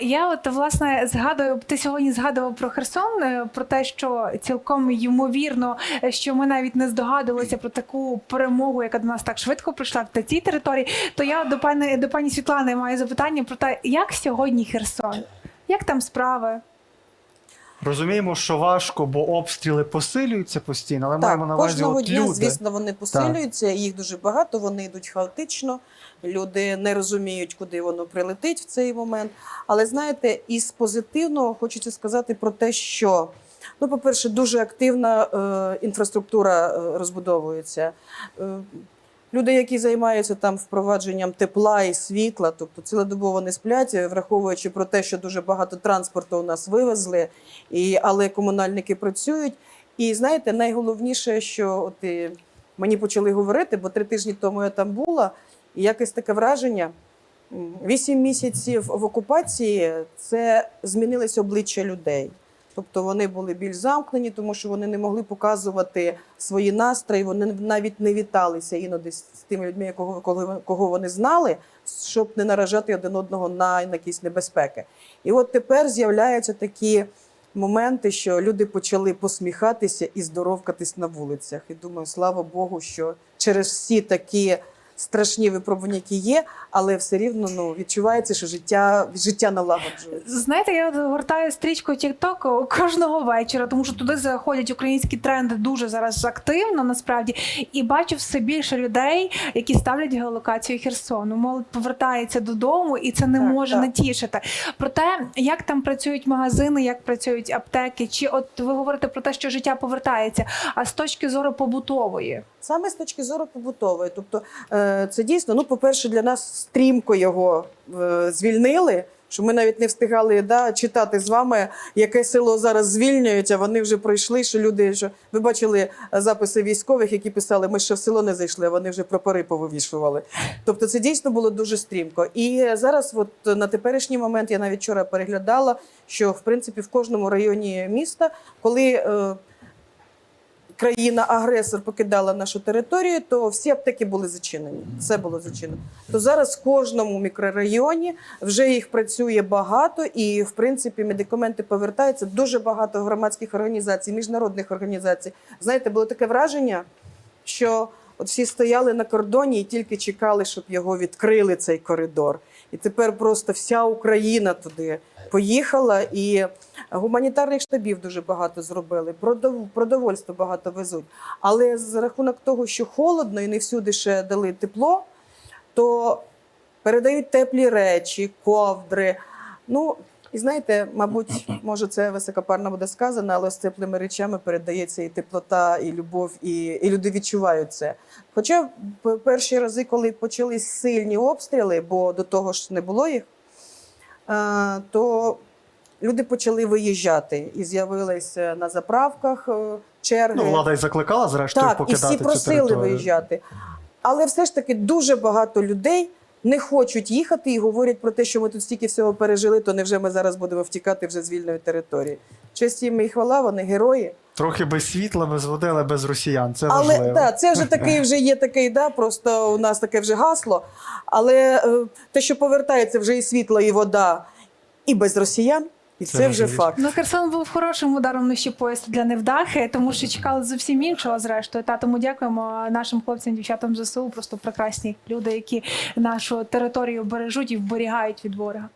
Я от власне згадую, ти сьогодні згадував про Херсон, е, про те, що цілком ймовірно, е, що ми навіть не здогадувалися про таку перемогу, яка до нас так швидко прийшла в цій території. То я до пані до пані Світлани маю запитання про те, як сьогодні Херсон, як там справи? Розуміємо, що важко, бо обстріли посилюються постійно, але Так, маємо на увазі кожного от дня, люди. звісно, вони посилюються, їх дуже багато, вони йдуть хаотично. Люди не розуміють, куди воно прилетить в цей момент. Але знаєте, із позитивного хочеться сказати про те, що ну, по-перше, дуже активна е, інфраструктура е, розбудовується. Е, Люди, які займаються там впровадженням тепла і світла, тобто цілодобово не сплять, е, враховуючи про те, що дуже багато транспорту у нас вивезли, і, але комунальники працюють. І знаєте, найголовніше, що от і мені почали говорити, бо три тижні тому я там була, і якесь таке враження. Вісім місяців в окупації це змінилось обличчя людей. Тобто вони були більш замкнені, тому що вони не могли показувати свої настрої, вони навіть не віталися іноді з тими людьми, якого, кого, вони знали, щоб не наражати один одного на якісь небезпеки. І от тепер з'являються такі моменти, що люди почали посміхатися і здоровкатись на вулицях. І думаю, слава Богу, що через всі такі страшні випробування, які є, але все рівно ну, відчувається, що життя, життя налагоджується. Знаєте, я гортаю стрічку TikTok кожного вечора, тому що туди заходять українські тренди дуже зараз активно, насправді, і бачу все більше людей, які ставлять геолокацію Херсону. Молодь повертається додому, і це не Так, може так. не тішити. Про те, як там працюють магазини, як працюють аптеки, чи от ви говорите про те, що життя повертається, а з точки зору побутової. Саме з точки зору побутової. Тобто, е, це дійсно, ну, по-перше, для нас стрімко його е, звільнили. Що ми навіть не встигали да, читати з вами, яке село зараз звільнюють, вони вже пройшли. Що люди, що ви бачили записи військових, які писали, ми ще в село не зайшли, а вони вже прапори повивішували. Тобто це дійсно було дуже стрімко. І зараз, от на теперішній момент, я навіть вчора переглядала, що в принципі в кожному районі міста, коли е, країна-агресор покидала нашу територію, то всі аптеки були зачинені. Все було зачинено. То зараз в кожному мікрорайоні вже їх працює багато, і в принципі медикаменти повертаються. Дуже багато громадських організацій, міжнародних організацій. Знаєте, було таке враження, що от всі стояли на кордоні і тільки чекали, щоб його відкрили цей коридор. І тепер просто вся Україна туди поїхала, і гуманітарних штабів дуже багато зробили. Продовольство багато везуть. Але за рахунок того, що холодно і не всюди ще дали тепло, то передають теплі речі, ковдри. Ну, і знаєте, мабуть, може, це високопарно буде сказано, але з теплими речами передається і теплота, і любов, і, і люди відчувають це. Хоча перші рази, коли почались сильні обстріли, бо до того ж не було їх, е, то люди почали виїжджати і з'явилися на заправках е, черги. Ну, влада й закликала, зрештою, Так, і всі цю просили територію. виїжджати. Але все ж таки дуже багато людей не хочуть їхати і говорять про те, що ми тут стільки всього пережили, то невже ми зараз будемо втікати вже з вільної території. Честь їм і хвала, вони герої. Трохи без світла, без води, але без росіян. Це Але важливо. да, це вже такий вже є такий, да, просто у нас таке вже гасло. Але е, те, що повертається вже і світло, і вода, і без росіян, і Це це, вже факт. Ну, Херсон був хорошим ударом нижче пояс для невдахи, тому що чекали зовсім іншого, зрештою. Та тому дякуємо нашим хлопцям, дівчатам ЗСУ, просто прекрасні люди, які нашу територію бережуть і вберігають від ворога.